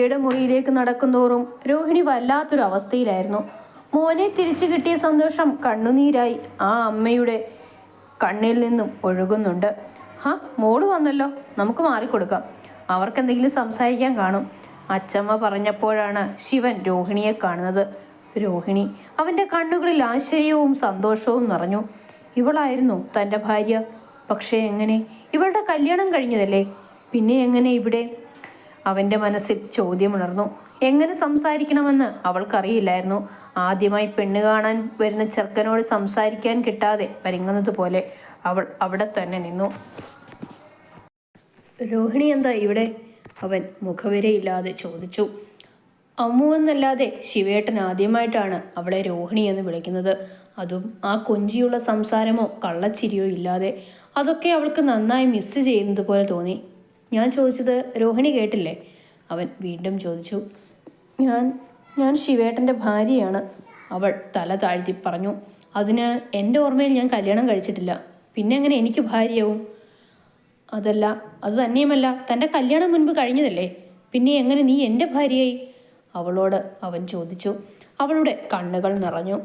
ശിവയുടെ മുറിയിലേക്ക് നടക്കുന്തോറും രോഹിണി വല്ലാത്തൊരു അവസ്ഥയിലായിരുന്നു മോനെ തിരിച്ചു കിട്ടിയ സന്തോഷം കണ്ണുനീരായി ആ അമ്മയുടെ കണ്ണിൽ നിന്നും ഒഴുകുന്നുണ്ട്. ഹാ മോൾ വന്നല്ലോ. നമുക്ക് മാറിക്കൊടുക്കാം. അവർക്കെന്തെങ്കിലും സംസാരിക്കാൻ കാണും. അച്ചമ്മ പറഞ്ഞപ്പോഴാണ് ശിവൻ രോഹിണിയെ കാണുന്നത്. രോഹിണി അവന്റെ കണ്ണുകളിൽ ആശ്ചര്യവും സന്തോഷവും നിറഞ്ഞു. ഇവളായിരുന്നു തന്റെ ഭാര്യ. പക്ഷേ എങ്ങനെ? ഇവളുടെ കല്യാണം കഴിഞ്ഞതല്ലേ? പിന്നെ എങ്ങനെ ഇവിടെ? അവന്റെ മനസ്സിൽ ചോദ്യമുണർന്നു. എങ്ങനെ സംസാരിക്കണമെന്ന്? അവൾക്കറിയില്ലായിരുന്നു. ആദ്യമായി പെണ്ണ് കാണാൻ വരുന്ന ചെറുക്കനോട് സംസാരിക്കാൻ കിട്ടാതെ പരിങ്ങുന്നത് പോലെ അവൾ അവിടെ തന്നെ നിന്നു. രോഹിണി എന്താ ഇവിടെ? അവൻ മുഖവരയില്ലാതെ ചോദിച്ചു. അമ്മു എന്നല്ലാതെ ശിവേട്ടൻ ആദ്യമായിട്ടാണ് അവളെ രോഹിണി എന്ന് വിളിക്കുന്നത്. അതും ആ കൊഞ്ചിയുള്ള സംസാരമോ കള്ളച്ചിരിയോ ഇല്ലാതെ. അതൊക്കെ അവൾക്ക് നന്നായി മിസ് ചെയ്യുന്നത് പോലെ തോന്നി. ഞാൻ ചോദിച്ചത് രോഹിണി കേട്ടില്ലേ? അവൻ വീണ്ടും ചോദിച്ചു ഞാൻ ഞാൻ ശിവേട്ടന്റെ ഭാര്യയാണ്. അവൾ തല താഴ്ത്തി പറഞ്ഞു അതിന് എന്റെ ഓർമ്മയിൽ ഞാൻ കല്യാണം കഴിച്ചിട്ടില്ല. പിന്നെ എങ്ങനെ എനിക്ക് ഭാര്യയാവും? അതല്ല അത് തന്നെയുമല്ല. തന്റെ കല്യാണം മുൻപ് കഴിഞ്ഞതല്ലേ. പിന്നെ എങ്ങനെ നീ എന്റെ ഭാര്യയായി? അവളോട് അവൻ ചോദിച്ചു. അവളുടെ കണ്ണുകൾ നിറഞ്ഞു.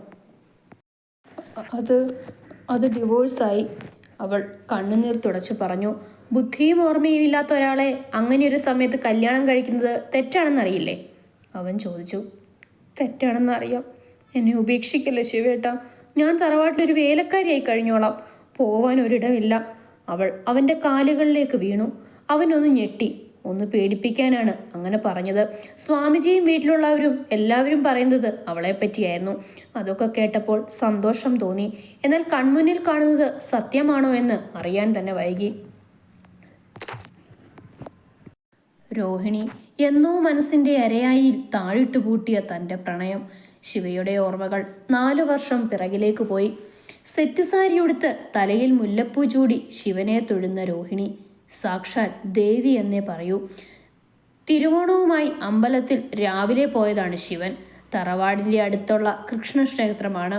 അത് അത് ഡിവോഴ്സായി. അവൾ കണ്ണുനീർ തുടച്ചു പറഞ്ഞു. ബുദ്ധിയും ഓർമ്മയും ഇല്ലാത്ത ഒരാളെ അങ്ങനെ ഒരു സമയത്ത് കല്യാണം കഴിക്കുന്നത് തെറ്റാണെന്നറിയില്ലേ? അവൻ ചോദിച്ചു തെറ്റാണെന്നറിയാം. എന്നെ ഉപേക്ഷിക്കല്ലേ ശിവേട്ട? ഞാൻ തറവാട്ടിലൊരു വേലക്കാരിയായി കഴിഞ്ഞോളാം. പോവാൻ ഒരിടമില്ല. അവൾ അവന്റെ കാലുകളിലേക്ക് വീണു. അവനൊന്ന് ഞെട്ടി ഒന്ന് പേടിപ്പിക്കാനാണ് അങ്ങനെ പറഞ്ഞത്. സ്വാമിജിയും വീട്ടിലുള്ളവരും എല്ലാവരും പറയുന്നത് അവളെ പറ്റിയായിരുന്നു അതൊക്കെ കേട്ടപ്പോൾ സന്തോഷം തോന്നി. എന്നാൽ കൺമുന്നിൽ കാണുന്നത് സത്യമാണോ എന്ന് അറിയാൻ തന്നെ വൈകി. രോഹിണി എന്നോ മനസ്സിന്റെ അരയായിൽ താഴിട്ടു പൂട്ടിയ തന്റെ പ്രണയം. ശിവയുടെ ഓർമ്മകൾ നാലു വർഷം പിറകിലേക്ക് പോയി. സെറ്റ് സാരി ഉടുത്ത് തലയിൽ മുല്ലപ്പൂ ചൂടി ശിവനെ തൊഴുന്ന രോഹിണി സാക്ഷാൽ ദേവി എന്നേ പറയൂ. തിരുവോണവുമായി അമ്പലത്തിൽ രാവിലെ പോയതാണ് ശിവൻ. തറവാടിന്റെ അടുത്തുള്ള കൃഷ്ണക്ഷേത്രമാണ്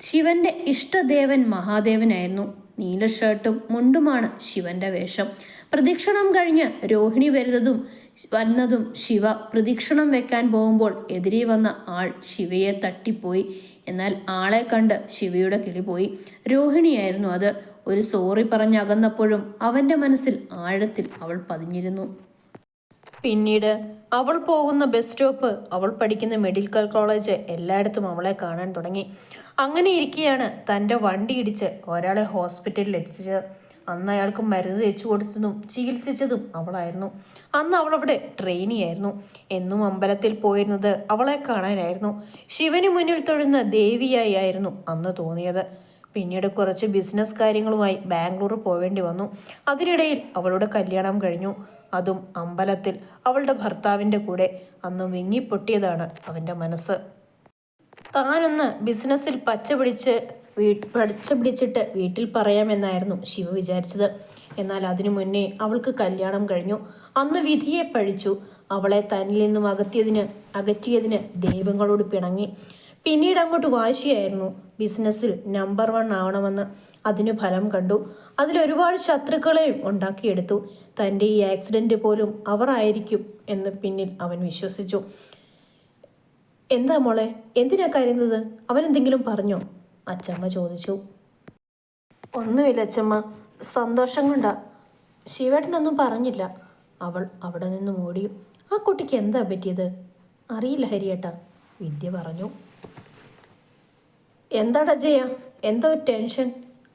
ശിവന്റെ ഇഷ്ടദേവൻ മഹാദേവനായിരുന്നു. നീല ഷർട്ടും മുണ്ടുമാണ് ശിവന്റെ വേഷം. പ്രദക്ഷിണം കഴിഞ്ഞ് രോഹിണി വരുന്നതും വരുന്നതും ശിവ പ്രദക്ഷിണം വെക്കാൻ പോകുമ്പോൾ എതിരെ വന്ന ആൾ ശിവയെ തട്ടിപ്പോയി. എന്നാൽ ആളെ കണ്ട് ശിവയുടെ കിളി പോയി. രോഹിണിയായിരുന്നു അത്. ഒരു സോറി പറഞ്ഞകന്നപ്പോഴും അവന്റെ മനസ്സിൽ ആഴത്തിൽ അവൾ പതിഞ്ഞിരുന്നു. പിന്നീട് അവൾ പോകുന്ന ബസ് സ്റ്റോപ്പ് അവൾ പഠിക്കുന്ന മെഡിക്കൽ കോളേജ് എല്ലായിടത്തും അവളെ കാണാൻ തുടങ്ങി. അങ്ങനെ ഇരിക്കെയാണ് തന്റെ വണ്ടി ഇടിച്ച് ഒരാളെ ഹോസ്പിറ്റലിൽ എത്തിച്ചത്. അന്ന് അയാൾക്ക് മരുന്ന് തേച്ചു കൊടുത്തതും ചികിത്സിച്ചതും അവളായിരുന്നു. അന്ന് അവളവിടെ ട്രെയിനിയായിരുന്നു. എന്നും അമ്പലത്തിൽ പോയിരുന്നത് അവളെ കാണാനായിരുന്നു. ശിവന് മുന്നിൽ തൊഴുന്ന ദേവിയായി ആയിരുന്നു അന്ന് തോന്നിയത്. പിന്നീട് കുറച്ച് ബിസിനസ് കാര്യങ്ങളുമായി ബാംഗ്ലൂർ പോവേണ്ടി വന്നു. അതിനിടയിൽ അവളുടെ കല്യാണം കഴിഞ്ഞു. അതും അമ്പലത്തിൽ. അവളുടെ ഭർത്താവിന്റെ കൂടെ അന്ന് വിങ്ങിപ്പൊട്ടിയതാണ് അവന്റെ മനസ്സ്. താനൊന്ന് ബിസിനസ്സിൽ പച്ച പിടിച്ച് വീട്ട് പച്ച പിടിച്ചിട്ട് വീട്ടിൽ പറയാമെന്നായിരുന്നു ശിവ വിചാരിച്ചത്. എന്നാൽ അതിനു മുന്നേ അവൾക്ക് കല്യാണം കഴിഞ്ഞു. അന്ന് വിധിയെ പഴിച്ചു. അവളെ തന്നിൽ നിന്നും അകറ്റിയതിന് അകറ്റിയതിന് ദൈവങ്ങളോട് പിണങ്ങി. പിന്നീട് അങ്ങോട്ട് വാശിയായിരുന്നു ബിസിനസ്സിൽ നമ്പർ വൺ ആവണമെന്ന്. അതിന് ഫലം കണ്ടു. അതിൽ ഒരുപാട് ശത്രുക്കളെയും ഉണ്ടാക്കിയെടുത്തു. തന്റെ ഈ ആക്സിഡന്റ് പോലും അവർ ആയിരിക്കും എന്ന് പിന്നിൽ അവൻ വിശ്വസിച്ചു. എന്താ മോളെ? എന്തിനാ കരയുന്നത്? അവൻ എന്തെങ്കിലും പറഞ്ഞോ? അച്ചമ്മ ചോദിച്ചു. ഒന്നുമില്ല അച്ചമ്മ. സന്തോഷം കൊണ്ടാ. ശിവേട്ടനൊന്നും പറഞ്ഞില്ല. അവൾ അവിടെ നിന്ന് ഓടി ആ കുട്ടിക്ക് എന്താ പറ്റിയത്? അറിയില്ല ഹരിയേട്ടാ. വിദ്യ പറഞ്ഞു. എന്താടാ ജയ? എന്താ ഒരു ടെൻഷൻ.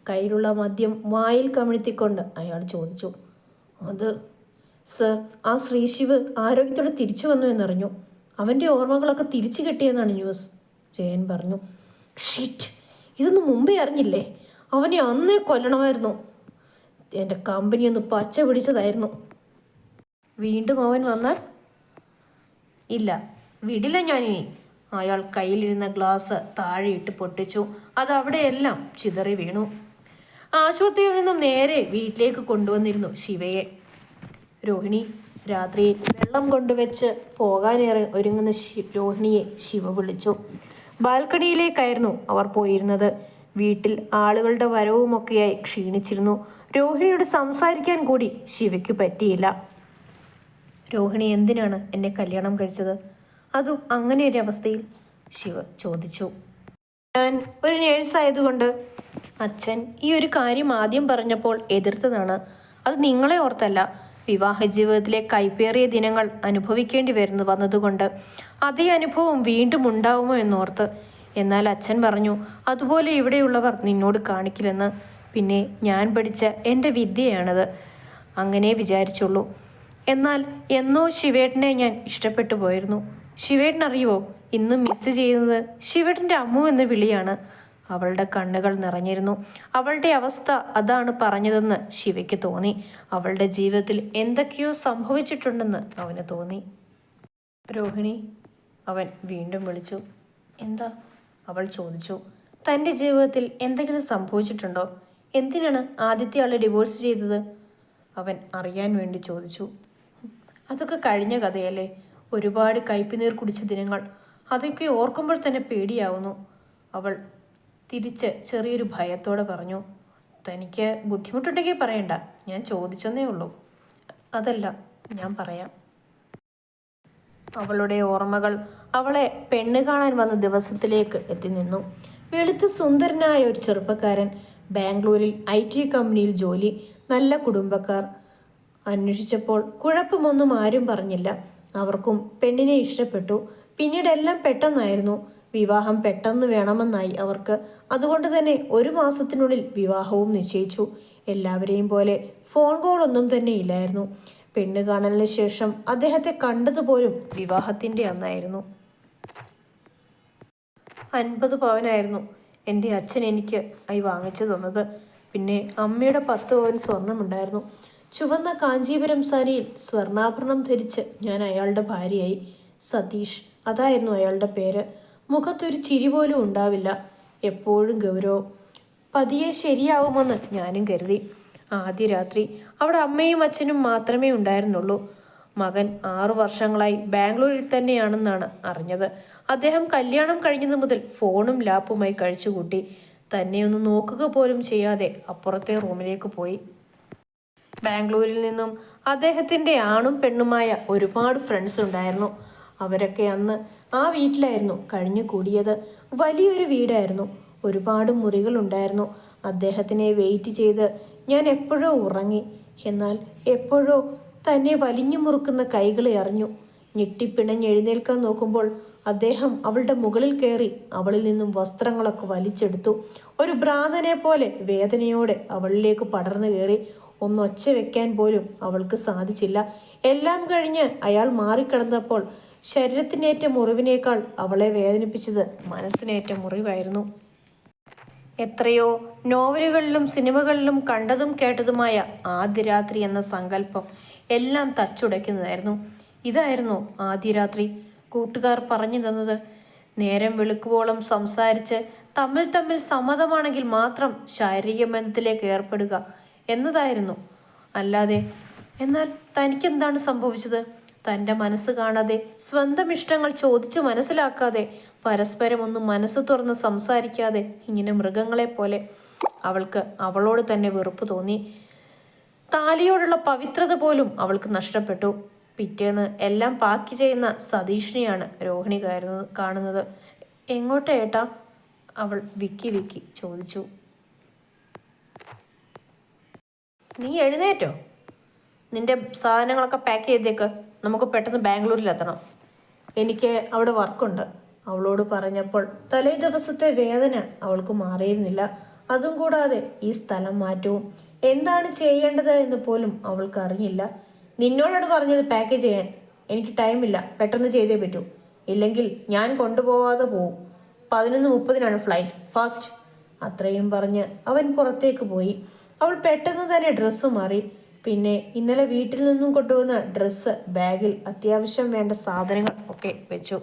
കയ്യിലുള്ള മദ്യം വായിൽ കമിഴ്ത്തിക്കൊണ്ട് അയാൾ ചോദിച്ചു അത് സർ ആ ശ്രീശിവ് ആരോഗ്യത്തോടെ തിരിച്ചു വന്നു എന്നറിഞ്ഞു. അവന്റെ ഓർമ്മകളൊക്കെ തിരിച്ചു കിട്ടിയെന്നാണ് ന്യൂസ് ജയൻ പറഞ്ഞു. ഷിറ്റ് ഇതൊന്നും മുമ്പേ അറിഞ്ഞില്ലേ? അവനെ അന്നേ കൊല്ലണമായിരുന്നു. എന്റെ കമ്പനി ഒന്ന് പച്ച പിടിച്ചതായിരുന്നു. വീണ്ടും അവൻ വന്നാൽ ഇല്ല വിടില്ല ഞാനിനി അയാൾ കയ്യിലിരുന്ന ഗ്ലാസ് താഴെയിട്ട് പൊട്ടിച്ചു. അത് ചിതറി വീണു. ആശുപത്രിയിൽ നിന്നും നേരെ വീട്ടിലേക്ക് കൊണ്ടുവന്നിരുന്നു ശിവയെ. രോഹിണി രാത്രി വെള്ളം കൊണ്ടുവച്ച് പോകാനേറെ ഒരുങ്ങുന്ന രോഹിണിയെ ശിവ വിളിച്ചു. ബാൽക്കണിയിലേക്കായിരുന്നു അവർ പോയിരുന്നത്. വീട്ടിൽ ആളുകളുടെ വരവുമൊക്കെയായി ക്ഷീണിച്ചിരുന്നു. രോഹിണിയോട് സംസാരിക്കാൻ കൂടി ശിവയ്ക്ക് പറ്റിയില്ല. രോഹിണി എന്തിനാണ് എന്നെ കല്യാണം കഴിച്ചത്? അതും അങ്ങനെ ഒരു അവസ്ഥയിൽ? ശിവ ചോദിച്ചു. ഞാൻ ഒരു നേഴ്സായതുകൊണ്ട് അച്ഛൻ ഈ ഒരു കാര്യം ആദ്യം പറഞ്ഞപ്പോൾ എതിർത്തതാണ്. അത് നിങ്ങളെ ഓർത്തല്ല. വിവാഹ ജീവിതത്തിലെ കൈപ്പേറിയ ദിനങ്ങൾ അനുഭവിക്കേണ്ടി വരുന്നു വന്നതുകൊണ്ട് അതേ അനുഭവം വീണ്ടും ഉണ്ടാവുമോ എന്നോർത്ത് എന്നാൽ അച്ഛൻ പറഞ്ഞു അതുപോലെ ഇവിടെയുള്ളവർ നിന്നോട് കാണിക്കില്ലെന്ന്. പിന്നെ ഞാൻ പഠിച്ച എന്റെ വിദ്യയാണത്. അങ്ങനെ വിചാരിച്ചുള്ളൂ. എന്നാൽ എന്നോ ശിവേട്ടനെ ഞാൻ ഇഷ്ടപ്പെട്ടു പോയിരുന്നു. ശിവേട്ടൻ അറിയുവോ ഇന്നും മിസ് ചെയ്യുന്നത് ശിവേട്ടന്റെ അമ്മു എന്ന വിളിയാണ്. അവളുടെ കണ്ണുകൾ നിറഞ്ഞിരുന്നു. അവളുടെ അവസ്ഥ അതാണ് പറഞ്ഞതെന്ന് ശിവയ്ക്ക് തോന്നി. അവളുടെ ജീവിതത്തിൽ എന്തൊക്കെയോ സംഭവിച്ചിട്ടുണ്ടെന്ന് അവന് തോന്നി. രോഹിണി അവൻ വീണ്ടും വിളിച്ചു. എന്താ? അവൾ ചോദിച്ചു. തന്റെ ജീവിതത്തിൽ എന്തെങ്കിലും സംഭവിച്ചിട്ടുണ്ടോ? എന്തിനാണ് ആദ്യത്തെ ആളെ ഡിവോഴ്സ് ചെയ്തത്? അവൻ അറിയാൻ വേണ്ടി ചോദിച്ചു. അതൊക്കെ കഴിഞ്ഞ കഥയല്ലേ? ഒരുപാട് കയ്പിനീർ കുടിച്ച ദിനങ്ങൾ. അതൊക്കെ ഓർക്കുമ്പോൾ തന്നെ പേടിയാവുന്നു. അവൾ തിരിച്ച് ചെറിയൊരു ഭയത്തോടെ പറഞ്ഞു തനിക്ക് ബുദ്ധിമുട്ടുണ്ടെങ്കിൽ പറയണ്ട. ഞാൻ ചോദിച്ചെന്നേ ഉള്ളൂ. അതല്ല ഞാൻ പറയാം. അവളുടെ ഓർമ്മകൾ അവളെ പെണ്ണ് കാണാൻ വന്ന ദിവസത്തിലേക്ക് എത്തി നിന്നു. വെളുത്ത് സുന്ദരനായ ഒരു ചെറുപ്പക്കാരൻ ബാംഗ്ലൂരിൽ ഐ ടി കമ്പനിയിൽ ജോലി നല്ല കുടുംബക്കാർ. അന്വേഷിച്ചപ്പോൾ കുഴപ്പമൊന്നും ആരും പറഞ്ഞില്ല. അവർക്കും പെണ്ണിനെ ഇഷ്ടപ്പെട്ടു. പിന്നീട് എല്ലാം പെട്ടെന്നായിരുന്നു. വിവാഹം പെട്ടെന്ന് വേണമെന്നായി അവർക്ക് അതുകൊണ്ട് തന്നെ ഒരു മാസത്തിനുള്ളിൽ വിവാഹവും നിശ്ചയിച്ചു. എല്ലാവരെയും പോലെ ഫോൺ കോളൊന്നും തന്നെ ഇല്ലായിരുന്നു. പെണ്ണ് കാണലിന് ശേഷം അദ്ദേഹത്തെ കണ്ടതുപോലും വിവാഹത്തിന്റെ അന്നായിരുന്നു. അൻപത് പവനായിരുന്നു എന്റെ അച്ഛൻ എനിക്ക് ആയി വാങ്ങിച്ചു തന്നത്. പിന്നെ അമ്മയുടെ പത്ത് പവൻ സ്വർണമുണ്ടായിരുന്നു. ചുവന്ന കാഞ്ചീപുരം സാരിയിൽ സ്വർണാഭരണം ധരിച്ച് ഞാൻ അയാളുടെ ഭാര്യയായി. സതീഷ് അതായിരുന്നു അയാളുടെ പേര്. മുഖത്തൊരു ചിരി പോലും ഉണ്ടാവില്ല. എപ്പോഴും ഗൗരവം. പതിയെ ശരിയാവുമെന്ന് ഞാനും കരുതി. ആദ്യ രാത്രി അവിടെ അമ്മയും അച്ഛനും മാത്രമേ ഉണ്ടായിരുന്നുള്ളൂ. മകൻ ആറു വർഷങ്ങളായി ബാംഗ്ലൂരിൽ തന്നെയാണെന്നാണ് അറിഞ്ഞത്. അദ്ദേഹം കല്യാണം കഴിഞ്ഞത് മുതൽ ഫോണും ലാപ്പുമായി കഴിച്ചുകൂട്ടി. തന്നെ ഒന്ന് നോക്കുക പോലും ചെയ്യാതെ അപ്പുറത്തെ റൂമിലേക്ക് പോയി. ബാംഗ്ലൂരിൽ നിന്നും അദ്ദേഹത്തിന്റെ ആണും പെണ്ണുമായ ഒരുപാട് ഫ്രണ്ട്സ് ഉണ്ടായിരുന്നു. അവരൊക്കെ അന്ന് ആ വീട്ടിലായിരുന്നു കഴിഞ്ഞു കൂടിയത്. വലിയൊരു വീടായിരുന്നു. ഒരുപാട് മുറികളുണ്ടായിരുന്നു. അദ്ദേഹത്തിനെ വെയിറ്റ് ചെയ്ത് ഞാൻ എപ്പോഴോ ഉറങ്ങി. എന്നാൽ എപ്പോഴോ തന്നെ വലിഞ്ഞു മുറുക്കുന്ന കൈകളെ എറിഞ്ഞു ഞെട്ടിപ്പിണഞ്ഞ് എഴുന്നേൽക്കാൻ നോക്കുമ്പോൾ അദ്ദേഹം അവളുടെ മുകളിൽ കയറി അവളിൽ നിന്നും വസ്ത്രങ്ങളൊക്കെ വലിച്ചെടുത്തു. ഒരു ഭ്രാന്തനെ പോലെ വേദനയോടെ അവളിലേക്ക് പടർന്നു കയറി. ഒന്നൊച്ച വെക്കാൻ പോലും അവൾക്ക് സാധിച്ചില്ല. എല്ലാം കഴിഞ്ഞ് അയാൾ മാറിക്കിടന്നപ്പോൾ ശരീരത്തിനേറ്റ മുറിവിനേക്കാൾ അവളെ വേദനിപ്പിച്ചത് മനസ്സിനേറ്റ മുറിവായിരുന്നു. എത്രയോ നോവലുകളിലും സിനിമകളിലും കണ്ടതും കേട്ടതുമായ ആദ്യ രാത്രി എന്ന സങ്കല്പം എല്ലാം തച്ചുടയ്ക്കുന്നതായിരുന്നു. ഇതായിരുന്നു ആദ്യ രാത്രി കൂട്ടുകാർ പറഞ്ഞു തന്നത് നേരം വെളുക്കുവോളം സംസാരിച്ച് തമ്മിൽ തമ്മിൽ സമ്മതമാണെങ്കിൽ മാത്രം ശാരീരിക ബന്ധത്തിലേക്ക് ഏർപ്പെടുക എന്നതായിരുന്നു. അല്ലാതെ എന്നാൽ തനിക്കെന്താണ് സംഭവിച്ചത്? തന്റെ മനസ്സ് കാണാതെ സ്വന്തം ഇഷ്ടങ്ങൾ ചോദിച്ചു മനസ്സിലാക്കാതെ പരസ്പരം ഒന്നും മനസ്സ് തുറന്ന് സംസാരിക്കാതെ ഇങ്ങനെ മൃഗങ്ങളെ പോലെ അവൾക്ക് അവളോട് തന്നെ വെറുപ്പ് തോന്നി. താലിയോടുള്ള പവിത്രത പോലും അവൾക്ക് നഷ്ടപ്പെട്ടു. പിറ്റേന്ന് എല്ലാം പാക്ക് ചെയ്യുന്ന സതീഷിനെയാണ് രോഹിണി കയറുന്നത് കാണുന്നത്. എങ്ങോട്ടാ ഏട്ടാ? അവൾ വിക്കി വിക്കി ചോദിച്ചു. നീ എഴുന്നേറ്റോ? നിന്റെ സാധനങ്ങളൊക്കെ പാക്ക് ചെയ്തേക്ക്. നമുക്ക് പെട്ടെന്ന് ബാംഗ്ലൂരിൽ എത്തണം എനിക്ക് അവിടെ വർക്കുണ്ട് അവളോട് പറഞ്ഞപ്പോൾ തലേ ദിവസത്തെ വേദന അവൾക്ക് മാറിയിരുന്നില്ല. അതും കൂടാതെ ഈ സ്ഥലം മാറ്റവും. എന്താണ് ചെയ്യേണ്ടത് എന്ന് പോലും അവൾക്ക് അറിഞ്ഞില്ല. നിന്നോടാണ് പറഞ്ഞത് പാക്ക് ചെയ്യാൻ. എനിക്ക് ടൈമില്ല പെട്ടെന്ന് ചെയ്തേ പറ്റൂ. ഇല്ലെങ്കിൽ ഞാൻ കൊണ്ടുപോവാതെ പോവും. പതിനൊന്ന് മുപ്പതിനാണ് ഫ്ലൈറ്റ് ഫാസ്റ്റ് അത്രയും പറഞ്ഞ് അവൻ പുറത്തേക്ക് പോയി. അവൾ പെട്ടെന്ന് തന്നെ ഡ്രസ്സ് മാറി. പിന്നെ ഇന്നലെ വീട്ടിൽ നിന്നും കൊണ്ടുവന്ന ഡ്രസ്സ് ബാഗിൽ അത്യാവശ്യം വേണ്ട സാധനങ്ങൾ ഒക്കെ വെച്ചു.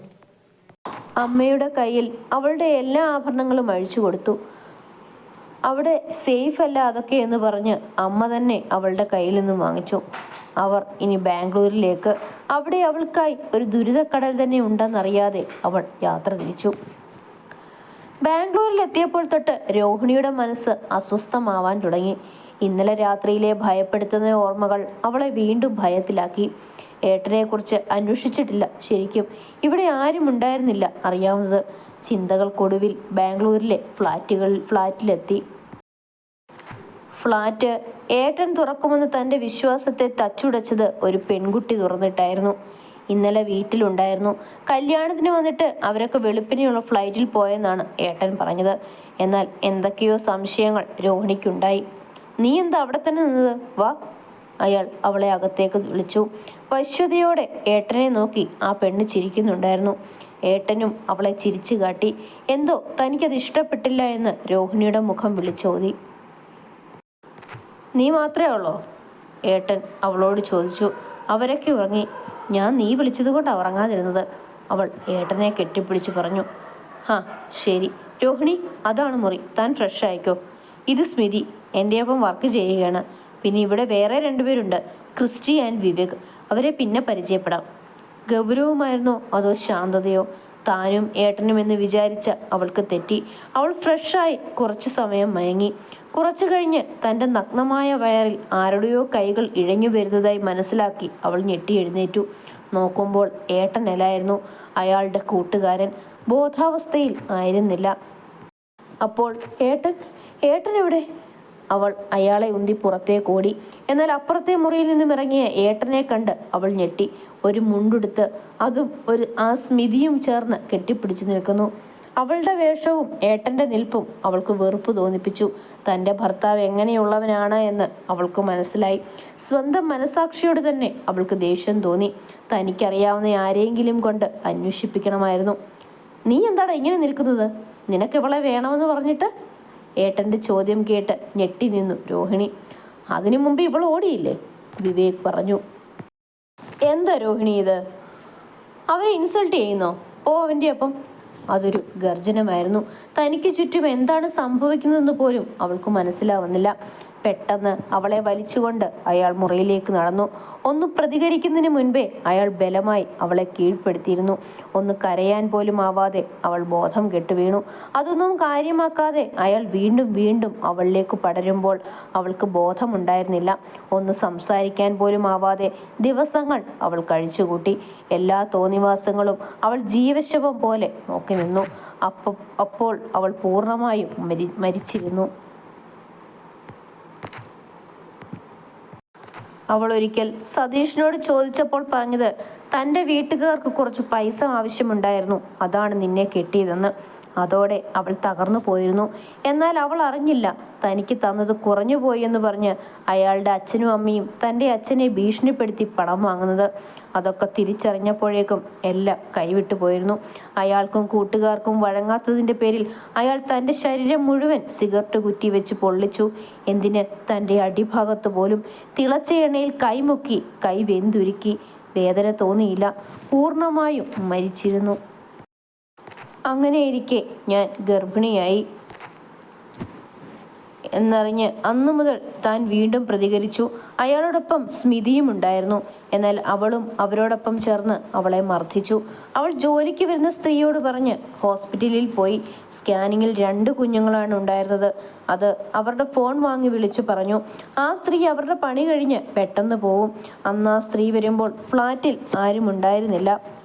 അമ്മയുടെ കയ്യിൽ അവളുടെ എല്ലാ ആഭരണങ്ങളും അഴിച്ചു കൊടുത്തു. അവിടെ സേഫ് അല്ല അതൊക്കെ എന്ന് പറഞ്ഞ് അമ്മ തന്നെ അവളുടെ കയ്യിൽ നിന്നും വാങ്ങിച്ചു. അവർ ഇനി ബാംഗ്ലൂരിലേക്ക്. അവിടെ അവൾക്കായി ഒരു ദുരിതക്കടൽ തന്നെ ഉണ്ടെന്നറിയാതെ അവൾ യാത്ര തിരിച്ചു. ബാംഗ്ലൂരിൽ എത്തിയപ്പോൾ തൊട്ട് രോഹിണിയുടെ മനസ്സ് അസ്വസ്ഥമാവാൻ തുടങ്ങി. ഇന്നലെ രാത്രിയിലെ ഭയപ്പെടുത്തുന്ന ഓർമ്മകൾ അവളെ വീണ്ടും ഭയത്തിലാക്കി. ഏട്ടനെക്കുറിച്ച് അന്വേഷിച്ചിട്ടില്ല ശരിക്കും. ഇവിടെ ആരും ഉണ്ടായിരുന്നില്ല അറിയാവുന്നത്. ചിന്തകൾക്കൊടുവിൽ ബാംഗ്ലൂരിലെ ഫ്ലാറ്റുകൾ ഫ്ലാറ്റിലെത്തി. ഫ്ലാറ്റ് ഏട്ടൻ തുറക്കുമെന്ന് തന്റെ വിശ്വാസത്തെ തച്ചുടച്ചത് ഒരു പെൺകുട്ടി തുറന്നിട്ടായിരുന്നു. ഇന്നലെ വീട്ടിലുണ്ടായിരുന്നു. കല്യാണത്തിന് വന്നിട്ട് അവരൊക്കെ വെളുപ്പിനെയുള്ള ഫ്ലൈറ്റിൽ പോയെന്നാണ് ഏട്ടൻ പറഞ്ഞത്. എന്നാൽ എന്തൊക്കെയോ സംശയങ്ങൾ രോഹിണിക്കുണ്ടായി. നീ എന്താ അവിടെ തന്നെ നിന്നത്? വാ. അയാൾ അവളെ അകത്തേക്ക് വിളിച്ചു. വശ്യതയോടെ ഏട്ടനെ നോക്കി ആ പെണ്ണ് ചിരിക്കുന്നുണ്ടായിരുന്നു. ഏട്ടനും അവളെ ചിരിച്ചു കാട്ടി എന്തോ തനിക്കത് ഇഷ്ടപ്പെട്ടില്ല എന്ന് രോഹിണിയുടെ മുഖം വിളിച്ചോതി. നീ മാത്രമേ ഉള്ളോ? ഏട്ടൻ അവളോട് ചോദിച്ചു. അവരൊക്കെ ഉറങ്ങി. ഞാൻ നീ വിളിച്ചത് കൊണ്ടാണ് ഉറങ്ങാതിരുന്നത്? അവൾ ഏട്ടനെ കെട്ടിപ്പിടിച്ച് പറഞ്ഞു. ഹാ ശരി. രോഹിണി അതാണ് മുറി. താൻ ഫ്രഷ് ആയിക്കോ. ഇത് സ്മിതി. എന്റെ ഒപ്പം വർക്ക് ചെയ്യുകയാണ്. പിന്നെ ഇവിടെ വേറെ രണ്ടുപേരുണ്ട് ക്രിസ്റ്റി ആൻഡ് വിവേക്. അവരെ പിന്നെ പരിചയപ്പെടാം. ഗൗരവമായിരുന്നോ? അതോ ശാന്തതയോ? താനും ഏട്ടനും എന്ന് വിചാരിച്ച അവൾക്ക് തെറ്റി. അവൾ ഫ്രഷായി കുറച്ച് സമയം മയങ്ങി. കുറച്ചു കഴിഞ്ഞ് തന്റെ നഗ്നമായ വയറിൽ ആരുടെയോ കൈകൾ ഇഴഞ്ഞു വരുന്നതായി മനസ്സിലാക്കി അവൾ ഞെട്ടി എഴുന്നേറ്റു. നോക്കുമ്പോൾ ഏട്ടൻ അല്ലായിരുന്നു. അയാളുടെ കൂട്ടുകാരൻ. ബോധാവസ്ഥയിൽ ആയിരുന്നില്ല. അപ്പോൾ ഏട്ടൻ? ഏട്ടൻ എവിടെ? അവൾ അയാളെ ഉന്തി പുറത്തേക്ക് ഓടി എന്നാൽ അപ്പുറത്തെ മുറിയിൽ നിന്നും ഇറങ്ങിയ ഏട്ടനെ കണ്ട് അവൾ ഞെട്ടി. ഒരു മുണ്ടെടുത്ത് അതും ഒരു ആ സ്മിതിയും ചേർന്ന് കെട്ടിപ്പിടിച്ചു നിൽക്കുന്നു. അവളുടെ വേഷവും ഏട്ടന്റെ നിൽപ്പും അവൾക്ക് വെറുപ്പ് തോന്നിപ്പിച്ചു. തന്റെ ഭർത്താവ് എങ്ങനെയുള്ളവനാണ് എന്ന് അവൾക്ക് മനസ്സിലായി. സ്വന്തം മനസാക്ഷിയോട് തന്നെ അവൾക്ക് ദേഷ്യം തോന്നി. തനിക്കറിയാവുന്ന ആരെങ്കിലും കൊണ്ട് അന്വേഷിപ്പിക്കണമായിരുന്നു. നീ എന്താടാ ഇങ്ങനെ നിൽക്കുന്നത്? നിനക്ക് ഇവളെ വേണമെന്ന് പറഞ്ഞിട്ട് ഏട്ടന്റെ ചോദ്യം കേട്ട് ഞെട്ടി നിന്നു രോഹിണി. അതിനു മുമ്പ് ഇവൾ ഓടിയില്ലേ? വിവേക് പറഞ്ഞു. എന്താ രോഹിണി ഇത്? അവരെ ഇൻസൾട്ട് ചെയ്യുന്നോ? ഓ അവന്റെ അപ്പം അതൊരു ഗർജനമായിരുന്നു. തനിക്ക് ചുറ്റും എന്താണ് സംഭവിക്കുന്നതെന്ന് പോലും അവൾക്ക് മനസ്സിലാവുന്നില്ല. പെട്ടെന്ന് അവളെ വലിച്ചുകൊണ്ട് അയാൾ മുറിയിലേക്ക് നടന്നു. ഒന്ന് പ്രതികരിക്കുന്നതിന് മുൻപേ അയാൾ ബലമായി അവളെ കീഴ്പ്പെടുത്തിയിരുന്നു. ഒന്ന് കരയാൻ പോലും ആവാതെ അവൾ ബോധം കെട്ടു വീണു. അതൊന്നും കാര്യമാക്കാതെ അയാൾ വീണ്ടും വീണ്ടും അവളിലേക്ക് പടരുമ്പോൾ അവൾക്ക് ബോധമുണ്ടായിരുന്നില്ല. ഒന്ന് സംസാരിക്കാൻ പോലും ആവാതെ ദിവസങ്ങൾ അവൾ കഴിച്ചുകൂട്ടി. എല്ലാ തോന്നിവാസങ്ങളും അവൾ ജീവശവം പോലെ നോക്കി നിന്നു. അപ്പോൾ അപ്പോൾ അവൾ പൂർണമായും മരിച്ചിരുന്നു. അവൾ ഒരിക്കൽ സതീഷിനോട് ചോദിച്ചപ്പോൾ പറഞ്ഞത് തന്റെ വീട്ടുകാർക്ക് കുറച്ച് പൈസ ആവശ്യമുണ്ടായിരുന്നു. അതാണ് നിന്നെ കെട്ടിയതെന്ന്. അതോടെ അവൾ തകർന്നു പോയിരുന്നു. എന്നാൽ അവൾ അറിഞ്ഞില്ല. തനിക്ക് തന്നത് കുറഞ്ഞു പോയി എന്ന് പറഞ്ഞ് അയാളുടെ അച്ഛനും അമ്മയും തന്റെ അച്ഛനെ ഭീഷണിപ്പെടുത്തി പണം വാങ്ങുന്നത്. അതൊക്കെ തിരിച്ചറിഞ്ഞപ്പോഴേക്കും എല്ലാം കൈവിട്ടു പോയിരുന്നു. അയാൾക്കും കൂട്ടുകാർക്കും വഴങ്ങാത്തതിന്റെ പേരിൽ അയാൾ തന്റെ ശരീരം മുഴുവൻ സിഗരറ്റ് കുറ്റി വെച്ച് പൊള്ളിച്ചു. എന്തിന് തന്റെ അടിഭാഗത്ത് പോലും തിളച്ച എണ്ണയിൽ കൈമുക്കി കൈ വെന്തുരുക്കി. വേദന തോന്നിയില്ല. പൂർണമായും മരിച്ചിരുന്നു. അങ്ങനെയിരിക്കെ ഞാൻ ഗർഭിണിയായി. എന്നറിഞ്ഞ് അന്നു മുതൽ താൻ വീണ്ടും പ്രതികരിച്ചു. അയാളോടൊപ്പം സ്മിതിയും ഉണ്ടായിരുന്നു. എന്നാൽ അവളും അവരോടൊപ്പം ചേർന്ന് അവളെ മർദ്ദിച്ചു. അവൾ ജോലിക്ക് വരുന്ന സ്ത്രീയോട് പറഞ്ഞ് ഹോസ്പിറ്റലിൽ പോയി. സ്കാനിങ്ങിൽ രണ്ട് കുഞ്ഞുങ്ങളാണ് ഉണ്ടായിരുന്നത്. അത് അവരുടെ ഫോൺ വാങ്ങി വിളിച്ചു പറഞ്ഞു. ആ സ്ത്രീ അവരുടെ പണി കഴിഞ്ഞ് പെട്ടെന്ന് പോവും. അന്ന് ആ സ്ത്രീ വരുമ്പോൾ ഫ്ലാറ്റിൽ ആരും ഉണ്ടായിരുന്നില്ല.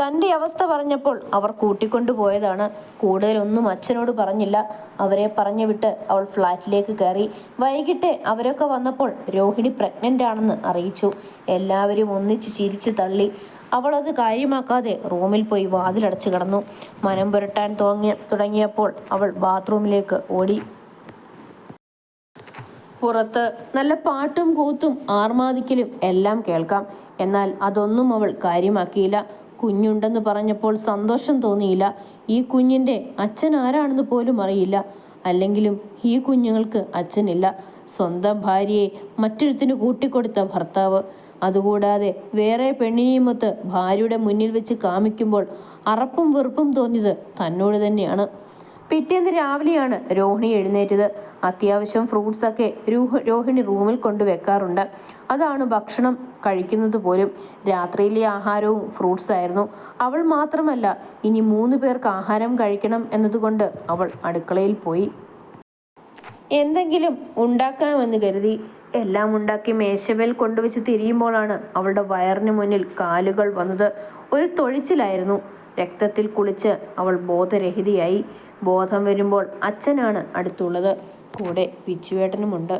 തന്റെ അവസ്ഥ പറഞ്ഞപ്പോൾ അവർ കൂട്ടിക്കൊണ്ടുപോയതാണ്. കൂടുതലൊന്നും അച്ഛനോട് പറഞ്ഞില്ല. അവരെ പറഞ്ഞു വിട്ട് അവൾ ഫ്ലാറ്റിലേക്ക് കയറി. വൈകിട്ട് അവരൊക്കെ വന്നപ്പോൾ രോഹിണി പ്രഗ്നന്റ് ആണെന്ന് അറിയിച്ചു. എല്ലാവരും ഒന്നിച്ച് ചിരിച്ചു തള്ളി. അവൾ അത് കാര്യമാക്കാതെ റൂമിൽ പോയി വാതിലടച്ചു കിടന്നു. മനം പുരട്ടാൻ തുടങ്ങിയ തുടങ്ങിയപ്പോൾ അവൾ ബാത്റൂമിലേക്ക് ഓടി. പുറത്ത് നല്ല പാട്ടും കൂത്തും ആർമാദിക്കലും എല്ലാം കേൾക്കാം. എന്നാൽ അതൊന്നും അവൾ കാര്യമാക്കിയില്ല. കുഞ്ഞുണ്ടെന്ന് പറഞ്ഞപ്പോൾ സന്തോഷം തോന്നിയില്ല. ഈ കുഞ്ഞിന്റെ അച്ഛൻ ആരാണെന്ന് പോലും അറിയില്ല. അല്ലെങ്കിലും ഈ കുഞ്ഞുങ്ങൾക്ക് അച്ഛനില്ല. സ്വന്തം ഭാര്യയെ മറ്റൊരുത്തിന് കൂട്ടിക്കൊടുത്ത ഭർത്താവ്. അതുകൂടാതെ വേറെ പെണ്ണിനെയുമൊത്ത് ഭാര്യയുടെ മുന്നിൽ വെച്ച് കാമിക്കുമ്പോൾ അറപ്പും വെറുപ്പും തോന്നിയത് തന്നോട് തന്നെയാണ്. പിറ്റേന്ന് രാവിലെയാണ് രോഹിണി എഴുന്നേറ്റത്. അത്യാവശ്യം ഫ്രൂട്ട്സൊക്കെ രൂഹ- രോഹിണി റൂമിൽ കൊണ്ട് വെക്കാറുണ്ട്. അതാണ് ഭക്ഷണം കഴിക്കുന്നത് പോലും. രാത്രിയിലെ ആഹാരവും ഫ്രൂട്ട്സ് ആയിരുന്നു. അവൾ മാത്രമല്ല ഇനി മൂന്ന് പേർക്ക് ആഹാരം കഴിക്കണം എന്നതുകൊണ്ട് അവൾ അടുക്കളയിൽ പോയി. എന്തെങ്കിലും ഉണ്ടാക്കാമെന്ന് കരുതി. എല്ലാം ഉണ്ടാക്കി മേശമേൽ കൊണ്ടുവച്ച് തിരിയുമ്പോഴാണ് അവളുടെ വയറിന് മുന്നിൽ കാലുകൾ വന്നത്. ഒരു തൊഴിച്ചിലായിരുന്നു. രക്തത്തിൽ കുളിച്ച് അവൾ ബോധരഹിതയായി. ബോധം വരുമ്പോൾ അച്ഛനാണ് അടുത്തുള്ളത്. കൂടെ പിച്ചുവേട്ടനുമുണ്ട്.